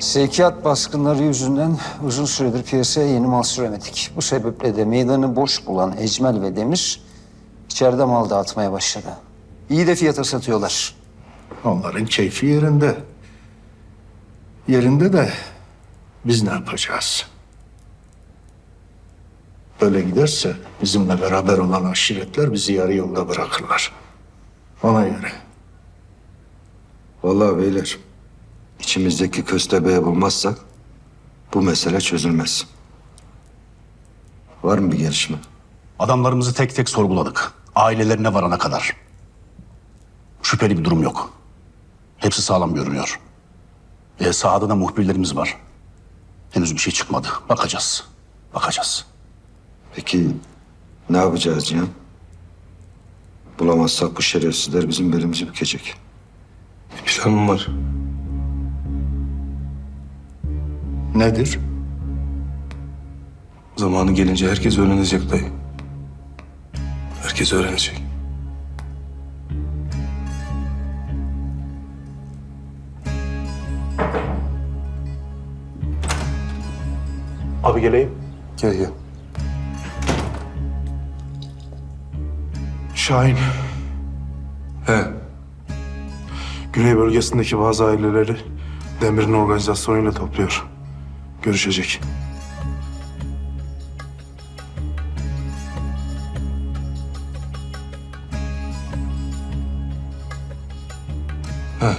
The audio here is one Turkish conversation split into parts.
Sevkiyat baskınları yüzünden uzun süredir piyasaya yeni mal süremedik. Bu sebeple de meydanı boş bulan Ecmel ve Demir içeride mal dağıtmaya başladı. İyi de fiyata satıyorlar. Onların keyfi yerinde. Yerinde de biz ne yapacağız? Böyle giderse bizimle beraber olan aşiretler bizi yarı yolda bırakırlar. Ona göre. Vallahi beyler, içimizdeki köstebeği bulmazsak bu mesele çözülmez. Var mı bir gelişme? Adamlarımızı tek tek sorguladık. Ailelerine varana kadar. Şüpheli bir durum yok. Hepsi sağlam görünüyor. E, sahada da muhbirlerimiz var. Henüz bir şey çıkmadı. Bakacağız. Bakacağız. Peki ne yapacağız Cihan? Bulamazsak bu şerefsizler bizim belimizi bükecek. Bir planım var. Nedir? Zamanı gelince herkes öğrenecek dayı. Herkes öğrenecek. Abi geleyim. Gel gel. Şahin, He. Güney bölgesindeki bazı aileleri Demir'in organizasyonuyla topluyor. Görüşecek.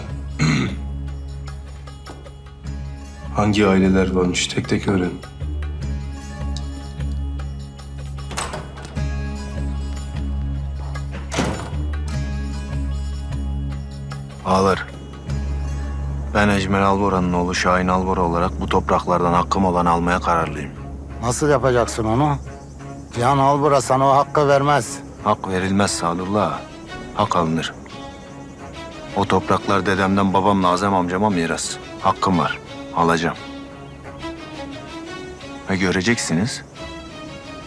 Hangi aileler varmış tek tek öğren. Ben Ecmel Albora'nın oğlu Şahin Albora olarak bu topraklardan hakkım olan almaya kararlıyım. Nasıl yapacaksın onu? Cihan Albura sana o hakkı vermez. Hak verilmez Sadullah. Hak alınır. O topraklar dedemden babamla Azem amcama miras. Hakkım var. Alacağım. Ve göreceksiniz.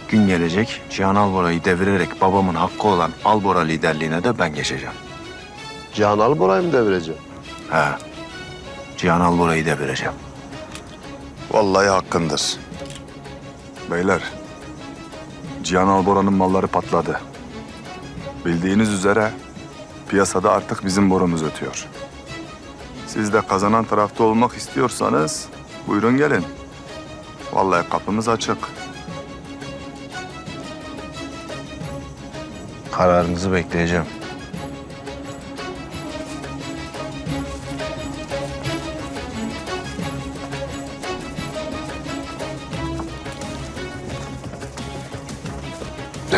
Gün gelecek Cihan Albora'yı devirerek babamın hakkı olan Albora liderliğine de ben geçeceğim. Cihan Albora'yı mı devireceğim? He. Cihan Albora'yı devireceğim. Vallahi hakkındır. Beyler, Cihan Albora'nın malları patladı. Bildiğiniz üzere piyasada artık bizim borumuz ötüyor. Siz de kazanan tarafta olmak istiyorsanız buyurun gelin. Vallahi kapımız açık. Kararınızı bekleyeceğim.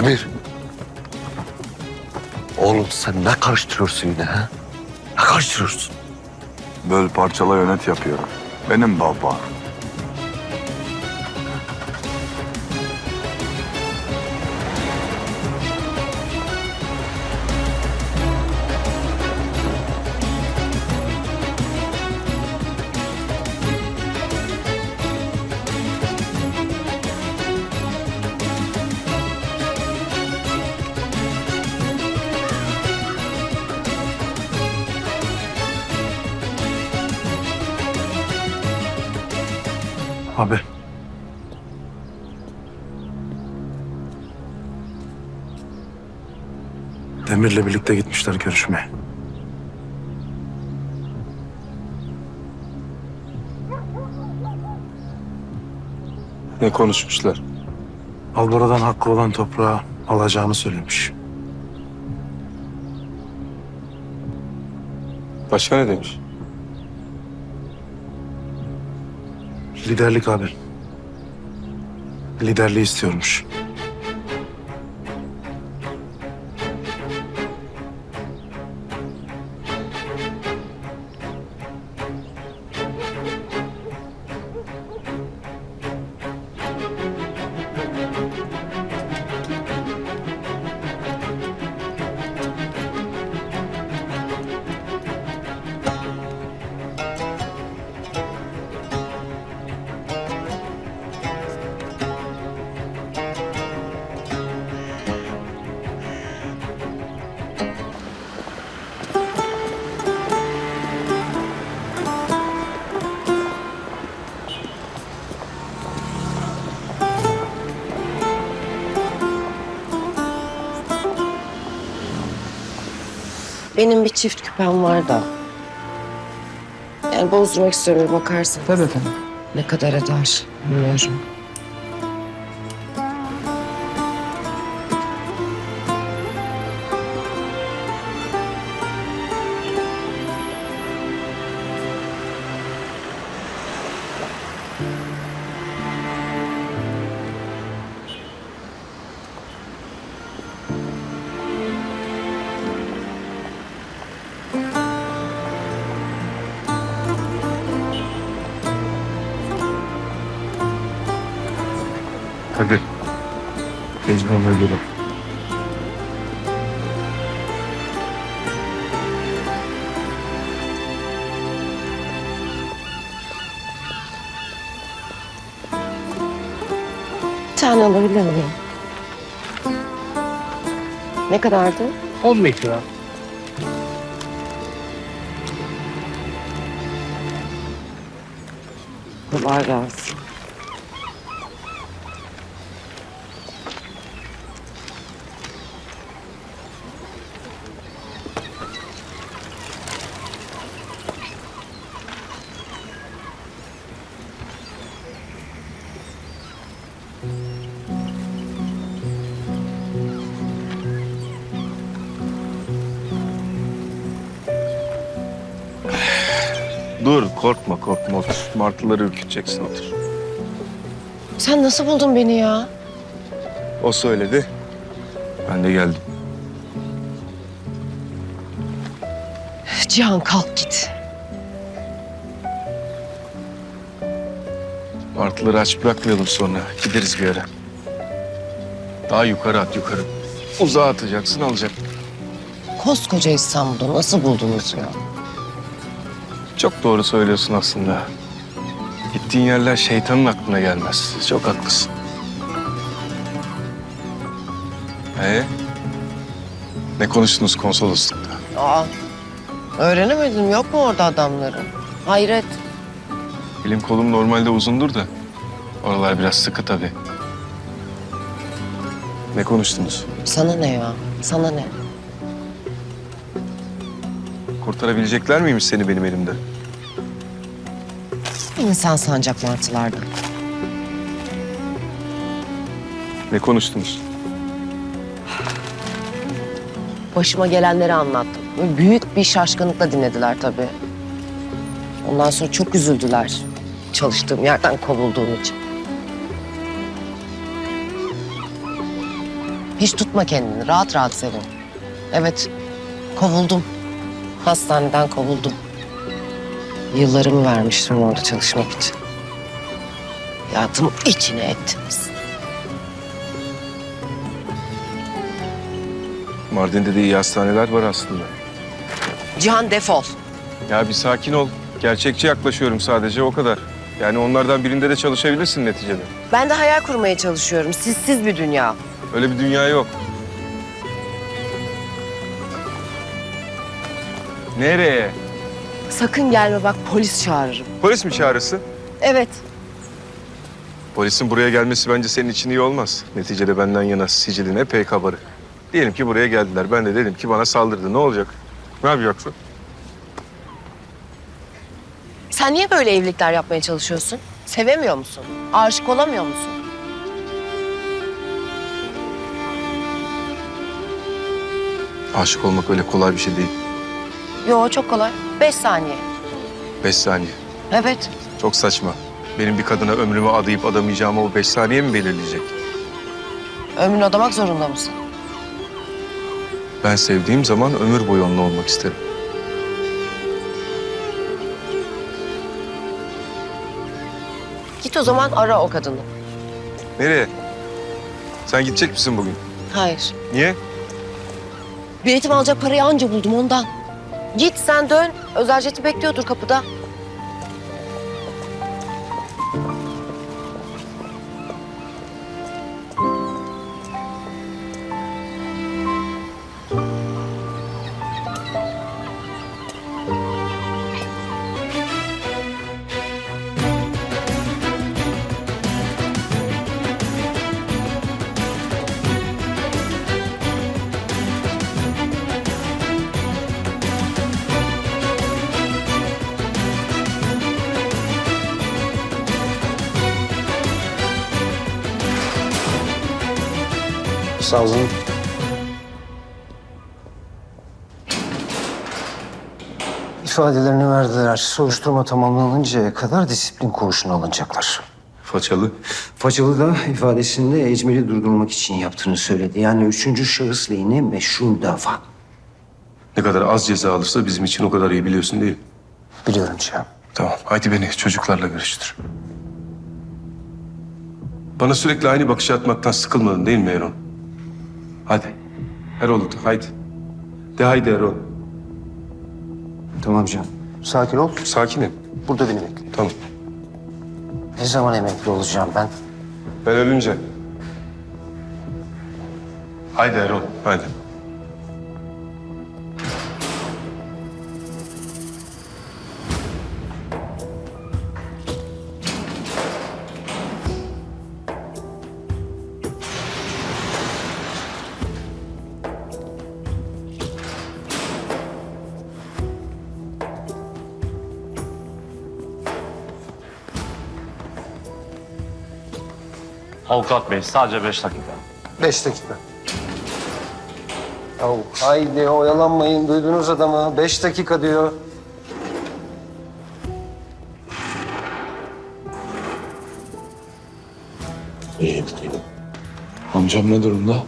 Demir. Oğlum sen ne karıştırıyorsun yine ha? Ne karıştırıyorsun? Böl parçala yönet yapıyorum. Benim baba. Demir'le birlikte gitmişler görüşmeye. Ne konuşmuşlar? Albora'dan hakkı olan toprağı alacağını söylemiş. Başka ne demiş? Liderlik abi. Liderliği istiyormuş. Benim bir çift küpem var da. Yani bozdurmak istiyorum bakarsın. Tabii efendim. Ne kadar eder bilmiyorum. Mecnun öldürüm. Bir tane alabilir miyim? Ne kadardı? 15 lira. Kolay gelsin. Dur korkma korkma otur. Martıları ürküteceksin otur. Sen nasıl buldun beni ya? O söyledi. Ben de geldim. Cihan kalk git. Martıları aç bırakmayalım sonra. Gideriz bir yere. Daha yukarı at yukarı. Uzağa atacaksın alacak. Koskoca İstanbul'da nasıl buldunuz ya? Çok doğru söylüyorsun aslında. Gittiğin yerler şeytanın aklına gelmez. Çok haklısın. Ee? Ne konuştunuz konsoloslukta? Aa, öğrenemedim. Yok mu orada adamların? Hayret. Elim kolum normalde uzundur da. Oralar biraz sıkı tabii. Ne konuştunuz? Sana ne ya? Sana ne? Kurtarabilecekler miymiş seni benim elimde? İnsan sancak martılardan. Ne konuştunuz? Başıma gelenleri anlattım. Büyük bir şaşkınlıkla dinlediler tabii. Ondan sonra çok üzüldüler. Çalıştığım yerden kovulduğum için. Hiç tutma kendini. Rahat rahat sevin. Evet, kovuldum. Hastaneden kovuldum. Yıllarımı vermiştim orada çalışmak için. Hayatımı içine ettiniz. Mardin'de de iyi hastaneler var aslında. Cihan defol. Ya bir sakin ol. Gerçekçi yaklaşıyorum sadece o kadar. Yani onlardan birinde de çalışabilirsin neticede. Ben de hayal kurmaya çalışıyorum. Sizsiz bir dünya. Öyle bir dünya yok. Nereye? Sakın gelme bak polis çağırırım. Polis mi çağrısı? Evet. Polisin buraya gelmesi bence senin için iyi olmaz. Neticede benden yana sicilin epey kabarı. Diyelim ki buraya geldiler. Ben de dedim ki bana saldırdı. Ne olacak? Ne yapacaksın? Sen niye böyle evlilikler yapmaya çalışıyorsun? Sevemiyor musun? Aşık olamıyor musun? Aşık olmak öyle kolay bir şey değil. Yo çok kolay. Beş saniye. Beş saniye. Evet. Çok saçma. Benim bir kadına ömrümü adayıp adamayacağımı o beş saniye mi belirleyecek? Ömrünü adamak zorunda mısın? Ben sevdiğim zaman ömür boyu onunla olmak isterim. Git o zaman ara o kadını. Nereye? Sen gidecek misin bugün? Hayır. Niye? Biletimi alacak parayı anca buldum ondan. Git sen dön. Özel jeti bekliyordur kapıda. Sağ olun. İfadelerini verdiler. Soruşturma tamamlanıncaya kadar disiplin koğuşuna alınacaklar. Façalı. Façalı da ifadesinde Ecmel'i durdurmak için yaptığını söyledi. Yani üçüncü şahıs lehine meşru dava. Ne kadar az ceza alırsa bizim için o kadar iyi biliyorsun değil mi? Biliyorum Cihan. Tamam. Haydi beni çocuklarla görüştür. Bana sürekli aynı bakışı atmaktan sıkılmadın değil mi Erol? Hadi. Erol haydi. De haydi Erol. Tamam Cihan. Sakin ol. Sakinim. Burada beni bekle. Tamam. Ne zaman emekli olacağım ben? Ben ölünce. Haydi Erol. Haydi. Avukat bey sadece beş dakika. Beş dakika. Ya haydi oyalanmayın. Duydunuz adamı. Beş dakika diyor. İyi, iyi. Amcam ne durumda?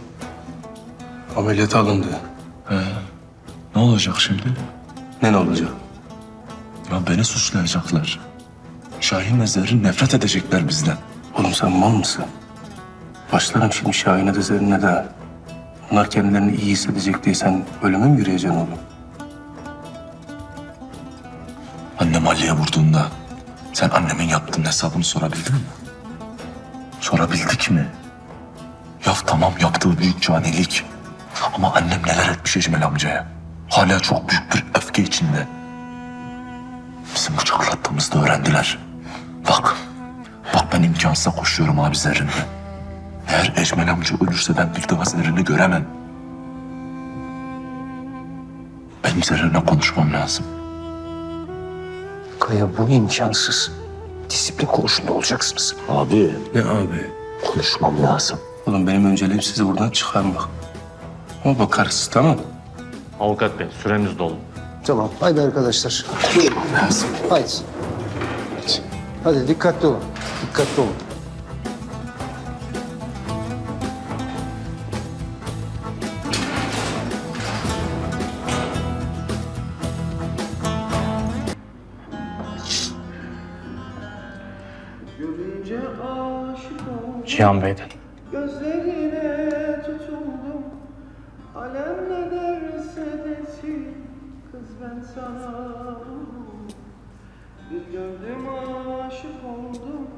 Ameliyata alındı. Ne olacak şimdi? Ne ne olacak? Ya beni suçlayacaklar. Şahin'le Zerrin nefret edecekler bizden. Oğlum sen mal mısın? Başlarım şimdi Şahin'e de Zerrin'e de. Bunlar kendilerini iyi hissedecek diye sen ölüme mi yürüyeceksin oğlum? Annem Ali'ye vurduğunda sen annemin yaptığının hesabını sorabildin mi? Sorabildik mi? Ya tamam yaptığı büyük canilik. Ama annem neler etmiş Ecmel amcaya. Hala çok büyük bir öfke içinde. Bizim bıçaklattığımızda öğrendiler. Bak, bak ben imkansıza koşuyorum abi Zerrin'le. Eğer Ecmel amca ölürse ben bir daha Zerrin'i göremem. Benim Zerrin'le konuşmam lazım. Kaya bu imkansız. Disiplin koğuşunda olacaksınız. Abi. Ne abi? Konuşmam lazım. Oğlum benim önceliğim sizi buradan çıkarmak. Ama bakarız tamam Avukat bey süremiz dolu. Tamam. Haydi arkadaşlar. Lazım. Haydi. Hadi dikkatli olun. Dikkatli olun. Cihan Bey'den. Gözlerine tutuldum Alem ne derse desin Kız ben sana vururum. Bir gördüm aşık oldum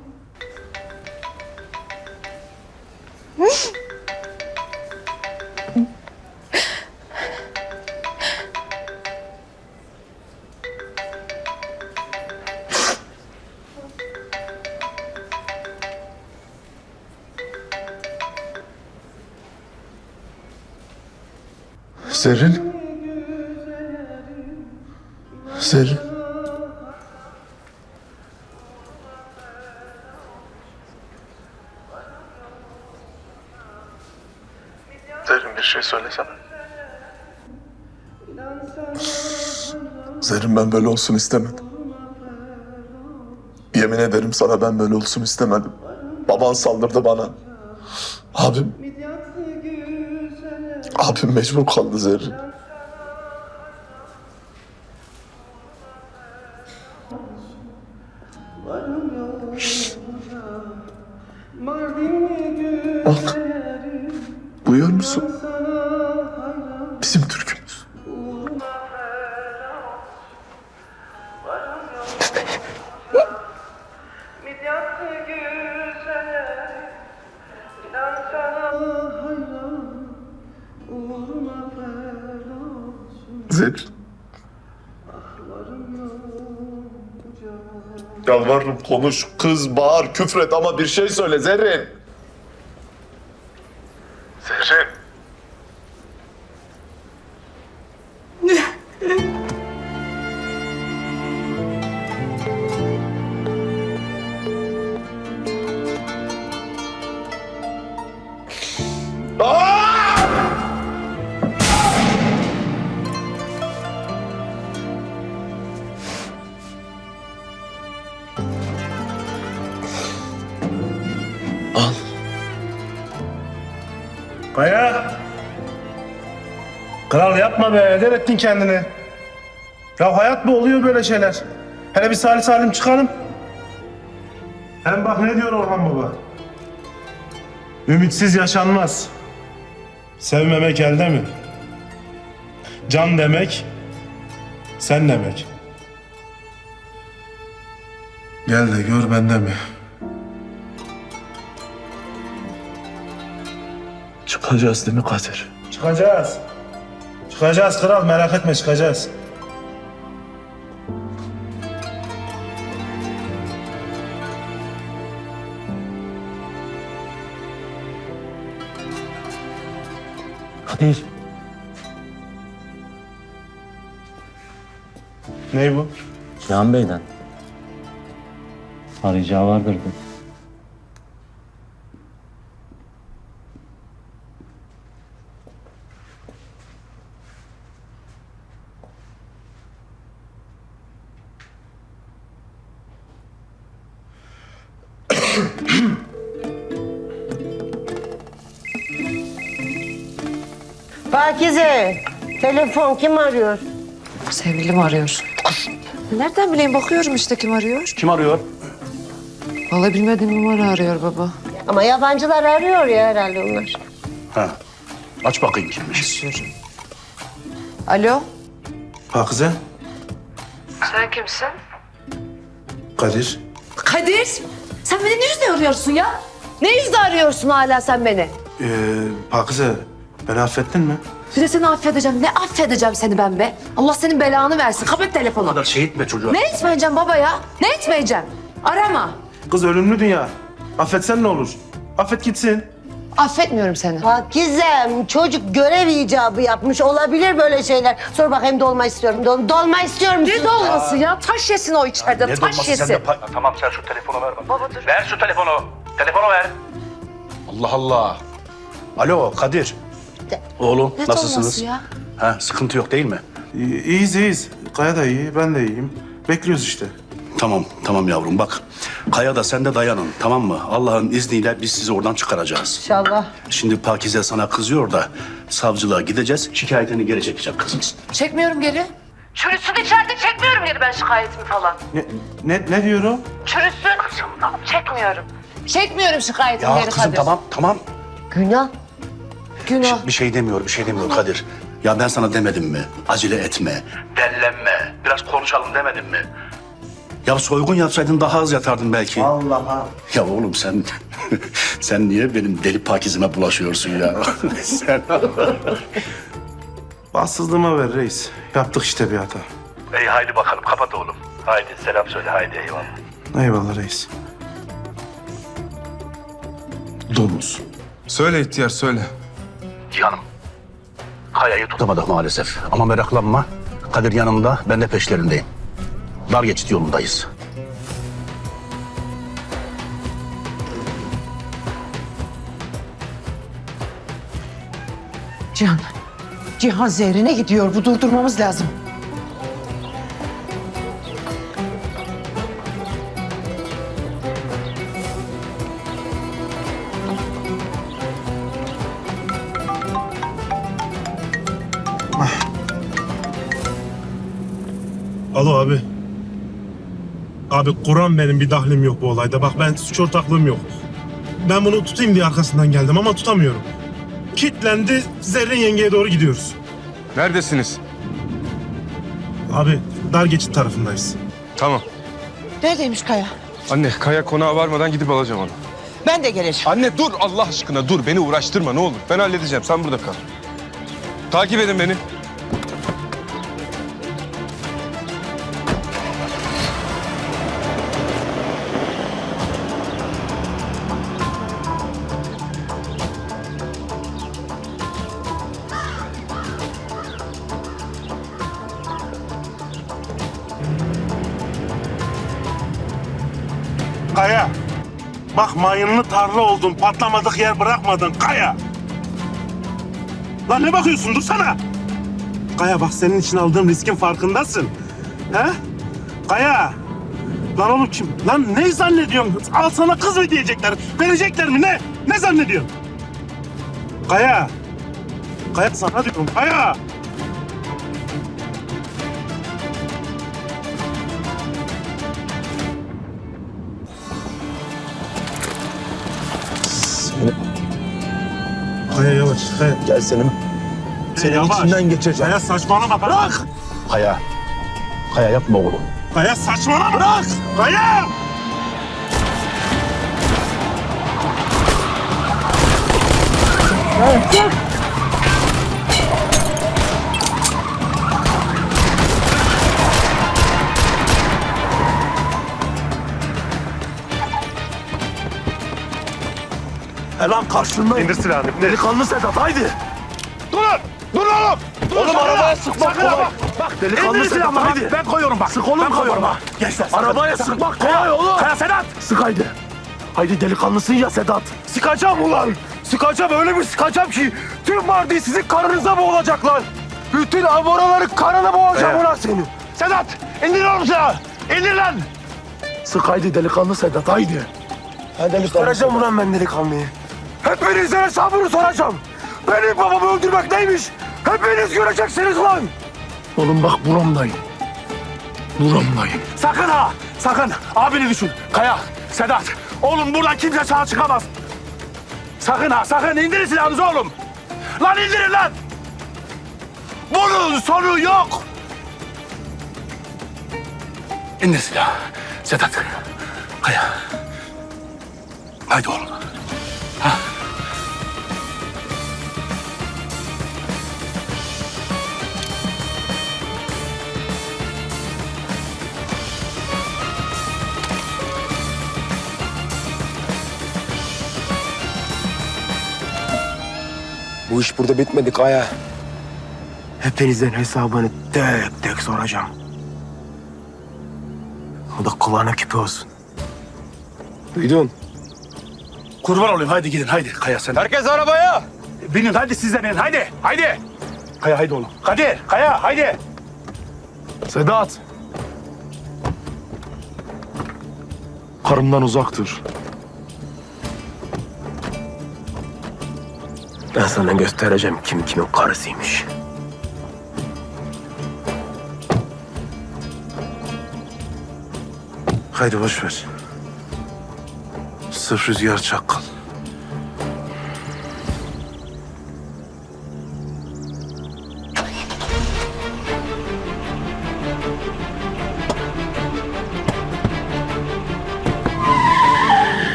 Zerrin. Zerrin. Zerrin bir şey söylesene. Zerrin ben böyle olsun istemedim. Yemin ederim sana ben böyle olsun istemedim. Baban saldırdı bana. Abim, abim mecbur kaldı Zerrin. Yalvarırım konuş, kız, bağır, küfret ama bir şey söyle Zerrin. Zerrin. Yapma be. Eder ettin kendini. Ya hayat mı oluyor böyle şeyler? Hele bir salim salim çıkalım. Hem bak ne diyor Orhan Baba. Ümitsiz yaşanmaz. Sevmemek elde mi? Can demek, sen demek. Gel de gör bende mi? Çıkacağız değil mi Kadir? Çıkacağız. Çıkacağız kral merak etme çıkacağız. Kadir. Ney bu? Cihan Bey'den. Arayacağı vardır bu. Pakize, telefon kim arıyor? Sevgilim arıyor. Nereden bileyim bakıyorum işte kim arıyor. Kim arıyor? Vallahi bilmediğim numara arıyor baba. Ama yabancılar arıyor ya herhalde onlar. Ha. Aç bakayım kimmiş. Alo. Pakize, Sen kimsin? Kadir. Kadir, sen beni ne yüzle arıyorsun ya? Ne yüzle arıyorsun hala sen beni? Ee, Pakize, beni affettin mi? Bir de seni affedeceğim. Ne affedeceğim seni ben be? Allah senin belanı versin. Kapat telefonu. kadar şey etme çocuğa. Ne etmeyeceğim baba ya? Ne etmeyeceğim? Arama. Kız ölümlü dünya. Affetsen ne olur? Affet gitsin. Affetmiyorum seni. Pakizem, çocuk görev icabı yapmış. Olabilir böyle şeyler. Sor bakayım dolma istiyorum. Dol- dolma istiyor musun? Ne dolması ya? Taş yesin o içeride. Ne taş dolması yesin. sen de pa- Tamam sen şu telefonu ver bana. Ver şu telefonu. Telefonu ver. Allah Allah. Alo Kadir. Oğlum Ne nasılsınız? dolması ya? Ha, sıkıntı yok değil mi? İyi- İyiyiz iyiyiz. Kaya da iyi, ben de iyiyim. Bekliyoruz işte. Tamam, tamam yavrum bak. Kaya da sen de dayanın tamam mı? Allah'ın izniyle biz sizi oradan çıkaracağız. İnşallah. Şimdi Pakize sana kızıyor da savcılığa gideceğiz. Şikayetini geri çekecek kızım. Çekmiyorum geri. Çürüsün içeride çekmiyorum geri ben şikayetimi falan. Ne, ne, ne diyor o? Çürüsün. Çekmiyorum. Çekmiyorum şikayetimi Ya geri kızım Kadir. tamam tamam. Günah. Günah. Bir şey demiyor, bir şey demiyor Kadir. Ya ben sana demedim mi? Acele etme, dellenme. Biraz konuşalım demedim mi? Ya soygun yapsaydın daha az yatardın belki. Allah'a. Ya oğlum sen sen niye benim deli pakizime bulaşıyorsun ya? sen Bahtsızlığıma ver reis. Yaptık işte bir hata. Ey haydi bakalım kapat oğlum. Haydi selam söyle haydi eyvallah. Eyvallah reis. Domuz. Söyle ihtiyar söyle. Cihanım. Kaya'yı tutamadık maalesef. Ama meraklanma. Kadir yanımda, ben de peşlerindeyim. Dar geçit yolundayız. Cihan. Cihan zehrine gidiyor. Bu durdurmamız lazım. Abi Kur'an benim bir dahlim yok bu olayda. Bak ben suç ortaklığım yok. Ben bunu tutayım diye arkasından geldim ama tutamıyorum. Kitlendi, Zerrin yengeye doğru gidiyoruz. Neredesiniz? Abi dar geçit tarafındayız. Tamam. Neredeymiş Kaya? Anne Kaya konağa varmadan gidip alacağım onu. Ben de geleceğim. Anne dur Allah aşkına dur. Beni uğraştırma ne olur. Ben halledeceğim. Sen burada kal. Takip edin beni. Tarla oldun. Patlamadık yer bırakmadın. Kaya. Lan ne bakıyorsun? Dursana. Kaya bak senin için aldığım riskin farkındasın. He? Kaya. Lan oğlum kim? Lan ne zannediyorsun? Al sana kız mı diyecekler? Verecekler mi ne? Ne zannediyorsun? Kaya. Kaya sana diyorum Kaya. Kaya yavaş. Kaya. Gel senin. Senin Yavaş. içinden geçeceğim. Kaya saçmalama bırak. Kaya. Kaya yapma oğlum. Kaya saçmalama bırak. Kaya. E lan karşındayım. İndir silahını. Delikanlı Sedat haydi. Durun! Dur oğlum! Dur, Oğlum arabaya sıkmak kolay. bak! Bak delikanlı İndir silahını haydi. Ben koyuyorum bak. Sık oğlum ben koyuyorum bak. Gençler. Arabaya sıkmak kolay oğlum. Kaya Sedat! Sık haydi. Haydi delikanlısın ya Sedat. Sıkacağım ulan. Sıkacağım öyle bir sıkacağım ki tüm Mardin sizin karnınıza boğulacak lan. Bütün aboraları karnına boğacağım ulan seni. Sedat indir oğlum silahı. İndir lan. Sık haydi delikanlı Sedat haydi. Göstereceğim ulan ben delikanlıyı. Hepinizin hesabını soracağım. Benim babamı öldürmek neymiş? Hepiniz göreceksiniz lan. Oğlum bak buramdayım. Buramdayım. Sakın ha! Sakın! Abini düşün. Kaya, Sedat. Oğlum buradan kimse sağ çıkamaz. Sakın ha! Sakın indirin silahınızı oğlum. Lan indirin lan! Bunun sonu yok. İndir silahı. Sedat. Kaya. Haydi oğlum. Bu iş burada bitmedi Kaya. Hepinizin hesabını tek tek soracağım. O da kulağına küpe olsun. Duydun? Kurban olayım haydi gidin haydi Kaya sen. Herkes arabaya. Binin hadi siz de binin hadi. Haydi. Kaya haydi oğlum. Kadir, Kaya haydi. Sedat. Karımdan uzak Ben sana göstereceğim kim kimin karısıymış. Haydi boş ver. Sırf rüzgar çakkal.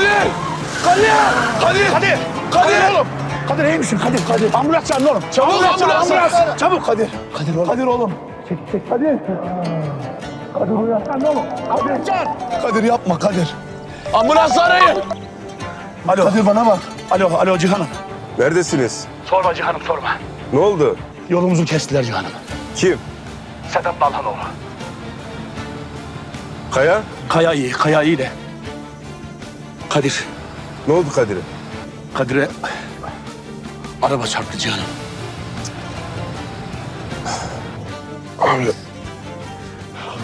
Kadir! Kadir! Kadir! Kadir! Kadir oğlum! Kadir iyi misin? Kadir, Kadir. Ambulans çağırın oğlum. Çabuk ambulans, ambulans. Çabuk Kadir. Kadir oğlum. Kadir oğlum. Çek, çek. Kadir. Kadir uyan oğlum. Kadir çağır. Kadir yapma Kadir. Ambulans arayın. Alo. Kadir bana bak. Alo, alo Cihan'ım. Neredesiniz? Sorma Cihan'ım sorma. Ne oldu? Yolumuzu kestiler Cihan'ım. Kim? Sedat Balhanoğlu. Kaya? Kaya iyi, Kaya iyi de. Kadir, Ne oldu Kadir'e? Kadir'e araba çarptı Cihan'ım. Abi.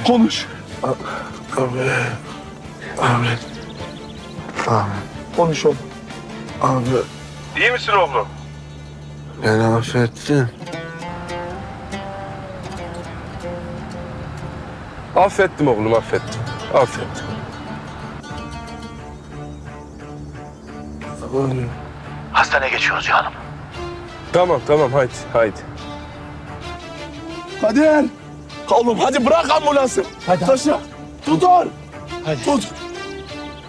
Konuş. Abi. Abi. Konuş oğlum. Abi. İyi misin oğlum? Beni affettin. Affettim oğlum affettim. Affettim. Hastaneye geçiyoruz Cihan'ım. Tamam tamam haydi haydi. Kadir. Oğlum hadi bırak ambulansı. Hadi. Taşı. Tutun. Hadi. Tut.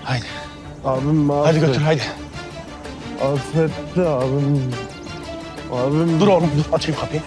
Haydi. Abim Hadi götür haydi. Affetti abim. Abim Dur oğlum dur açayım kapıyı.